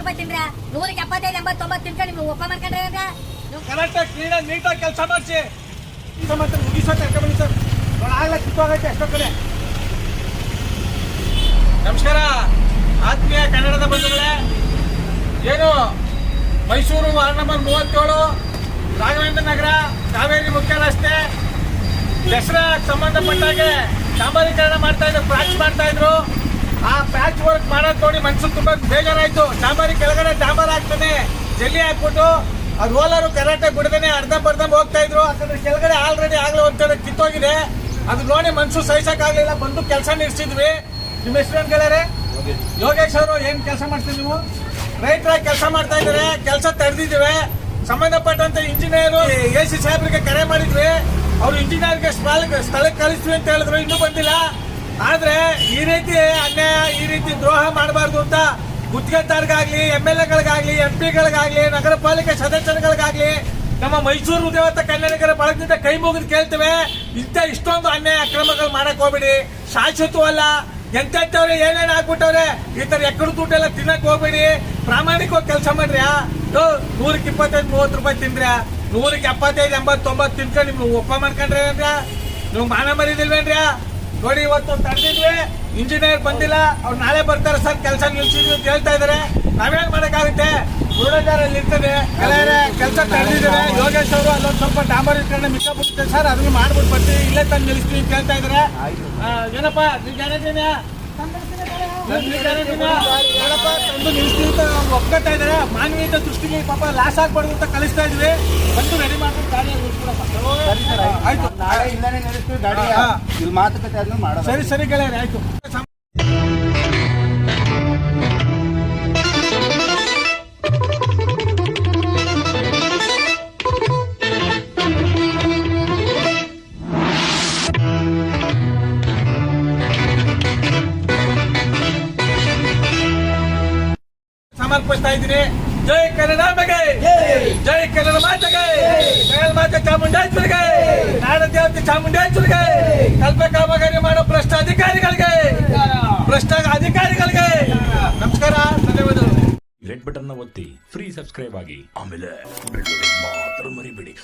ಎಂಬತ್ತು ರೂಪಾಯಿ ತಿಂದ್ರೆ ನೂರಿಗೆ ಎಪ್ಪತ್ತೈದು, ಎಂಬತ್ತೊಂಬತ್ತು ತಿಂದ್ರೆ ನಿಮ್ಗೆ ಒಪ್ಪ ಮಾಡ್ಕೊಂಡ್ರೆ ಕೆಲಸ ಮಾಡಿಸಿ. ಇದು ಮತ್ತೆ ಮುಗಿಸೋ ತನಕ ಬನ್ನಿ ಸರ್. ನಮಸ್ಕಾರ. ಆತ್ಮೀಯ ಕನ್ನಡದ ಬಂಧುಗಳೇ, ಏನು? ಮೈಸೂರು ವಾರ್ಡ್ ನಂಬರ್ ಮೂವತ್ತೇಳು, ರಾಘವೇಂದ್ರ ನಗರ, ಕಾವೇರಿ ಮುಖ್ಯ ರಸ್ತೆ. ದಸರಾ ಸಂಬಂಧಪಟ್ಟಾಗೆ ಡಾಂಬರೀಕರಣ ಮಾಡ್ತಾ ಇದ್ರು ಫ್ಲಾಶ್ ಮಾಡ್ತಾ ಇದ್ರು. ಆ ಪ್ಯಾಚ್ ವರ್ಕ್ ಮಾಡೋದು ನೋಡಿ ಮನ್ಸು ತುಂಬಾ ಬೇಜಾರಾಯ್ತು. ಡಾಂಬರಿ ಕೆಳಗಡೆ ಡಾಂಬರ್ ಹಾಕ್ತಾನೆ ಜಲ್ಲಿ ಹಾಕ್ಬಿಟ್ಟು ರೋಲರು ಕರಾಟೆ ಬಿಡದೇನೆ ಅರ್ಧ ಬರ್ಧ ಹೋಗ್ತಾ ಇದ್ರು. ಯಾಕಂದ್ರೆ ಕೆಳಗಡೆ ಆಲ್ರೆಡಿ ಆಗ್ಲೇ ಕಡೆ ಕಿತ್ತೋಗಿದೆ. ಅದು ನೋಡಿ ಮನ್ಸು ಸಹಿಸಕ್ಕಾಗ್ಲಿಲ್ಲ ಬಂದು ಕೆಲಸ ನಿಲ್ಲಿಸಿದ್ವಿ ನಿಮ್ಮ ಹೆಸರು ಗೆಳೆಯರೆ? ಯೋಗೇಶ್ ಅವರು, ಏನ್ ಕೆಲಸ ಮಾಡ್ತೀವಿ ನೀವು? ರೈತರಾಗಿ ಕೆಲಸ ಮಾಡ್ತಾ ಇದಾರೆ. ಕೆಲಸ ತಡೆದಿದ್ದೇವೆ ಸಂಬಂಧಪಟ್ಟಂತ ಇಂಜಿನಿಯರ್ ಎ ಸಿ ಸಾಹೇಬ್ರಿಗೆ ಕರೆ ಮಾಡಿದ್ವಿ. ಅವ್ರು ಇಂಜಿನಿಯರ್ಗೆ ಸ್ಥಳಕ್ಕೆ ಕಳಿಸ್ತೀವಿ ಅಂತ ಹೇಳಿದ್ರು. ಇನ್ನೂ ಬಂದಿಲ್ಲ. ಆದ್ರೆ ಈ ರೀತಿ ಅನ್ಯಾಯ ರೀತಿ ದ್ರೋಹ ಮಾಡಬಾರ್ದು ಅಂತ ಗುತ್ತಿಗೆದಾರ್ಗಾಗ್ಲಿ ಎಂ ಎಲ್ ಎಗಳಿಗಾಗ್ಲಿ, ಎಂ ಪಿಗಳಿಗಾಗ್ಲಿ ನಗರ ಪಾಲಿಕೆ ಸದಸ್ಯರುಗಳಿಗಾಗ್ಲಿ, ನಮ್ಮ ಮೈಸೂರು ದೇವತ ಕನ್ನಡಿಗರ ಬಳಗದಿಂದ ಕೈ ಮುಗಿದು ಕೇಳ್ತೇವೆ. ಇಂಥ ಇಷ್ಟೊಂದು ಅನ್ಯಾಯ ಅಕ್ರಮಗಳು ಮಾಡಕ್ ಹೋಗ್ಬೇಡಿ. ಶಾಶ್ವತವಲ್ಲ ಎಂತೆಂತವ್ರೆ ಏನೇನ್ ಆಗ್ಬಿಟ್ಟವ್ರೆ? ಈ ತರ ಎಕ್ಕಡು ದುಡ್ಡೆಲ್ಲ ತಿನ್ನಕ್ ಹೋಗ್ಬೇಡಿ. ಪ್ರಾಮಾಣಿಕವಾಗಿ ಕೆಲಸ ಮಾಡ್ರಿ ನೂರಕ್ಕೆ ಇಪ್ಪತ್ತೈದು, ಮೂವತ್ತು ರೂಪಾಯಿ ತಿಂದ್ರ್ಯಾ? ನೂರಕ್ಕೆ ಎಪ್ಪತ್ತೈದು ಎಂಬತ್ತು ತೊಂಬತ್ತು ತಿನ್ಕೊಂಡು ನಿಮ್ಗೆ ಒಪ್ಪ ಮಾಡ್ಕೊಂಡ್ರೆ ಏನ್ರ ನಿಮ್ಗೆ ಮಾನ ಮರಿದಿಲ್ವೇನ್ರ್ಯಾ ನೋಡಿ, ಇವತ್ತು ತಡೆದಿದ್ವಿ ಇಂಜಿನಿಯರ್ ಬಂದಿಲ್ಲ ಅವ್ರು ನಾಳೆ ಬರ್ತಾರೆ ಸರ್ ಕೆಲಸ ನಿಲ್ಸಿದ್ವಿ ಅಂತ ಹೇಳ್ತಾ ಇದಾರೆ. ನಾವೇನ್ ಮಾಡಕ್ಕಾಗುತ್ತೆ? ಅಲ್ಲಿ ಇರ್ತದೆ ಕೆಲಸ ತಡೆದಿದ್ದಾರೆ ಯೋಗೇಶ್ ಅವರು ಅಲ್ಲೊಂದು ಸ್ವಲ್ಪ ಡಾಂಬರೀಕರಣ ಮಿಕ್ಕ ಬಿಟ್ಟಿದೆ ಸರ್ ಅದನ್ನ ಮಾಡ್ಬಿಟ್ಟು ಬರ್ತೀವಿ. ಇಲ್ಲೇ ತಂದು ನಿಲ್ಲಿಸ್ತೀವಿ ಅಂತ ಹೇಳ್ತಾ ಇದಾರೆ. ಆ, ಏನಪ್ಪ ನೀವ್ ಗ್ಯಾರಂಟಿನ ತಂದು ನಿಲ್ಲಿಸ್ತೀವಿ ಅಂತ ಒಪ್ಕೊತಾ ಇದಾರೆ. ಮಾನವೀಯತೆ ದೃಷ್ಟಿಗೆ ಪಾಪ ಲಾಸ್ ಆಗ್ಬಾರ್ದು ಅಂತ ಕಲಿಸ್ತಾ ಇದ್ವಿ. ಬಂದು ರೆಡಿ ಮಾಡ್ಬಿಟ್ಟು ಆಯ್ತು ನಾಳೆ ಇಲ್ಲೇ ನಡೆಸ್ತೀವಿ ಗಾಡಿ ಹಾ. ಇಲ್ಲಿ ಮಾತುಕತೆ ಆದ್ಮೇಲೆ ಮಾಡೋದು ಸರಿ ಸರಿ ಗೆಳೆಯರೆ ಆಯ್ತು ಸಮರ್ಪಿಸ್ತಾ ಇದ್ದೀನಿ. ಜೈ ಕನ್ನಡ ಬಗ್ಗೆ ಜೈ ಕನ್ನಡ ಮಾತೆಗೆ ಜಯ ಮಾತೆ ಚಾಮುಂಡೇಶ್ವರಿಗೆ ನಾಡ ದೇವತೆ ಚಾಮುಂಡೇಶ್ವರಿಗೆ ಕಲ್ಪ ಕಾಮಗಾರಿ ಮಾಡೋ ಭ್ರಷ್ಟ ಅಧಿಕಾರಿಗಳಿಗೆ ಭ್ರಷ್ಟ ಅಧಿಕಾರಿಗಳಿಗೆ ನಮಸ್ಕಾರ, ಧನ್ಯವಾದಗಳು. ರೆಡ್ ಬಟನ್ ಒತ್ತಿ ಫ್ರೀ ಸಬ್ಸ್ಕ್ರೈಬ್ ಆಗಿ. ಆಮೇಲೆ ಮಾತ್ರ ಮರಿಬೇಡಿ.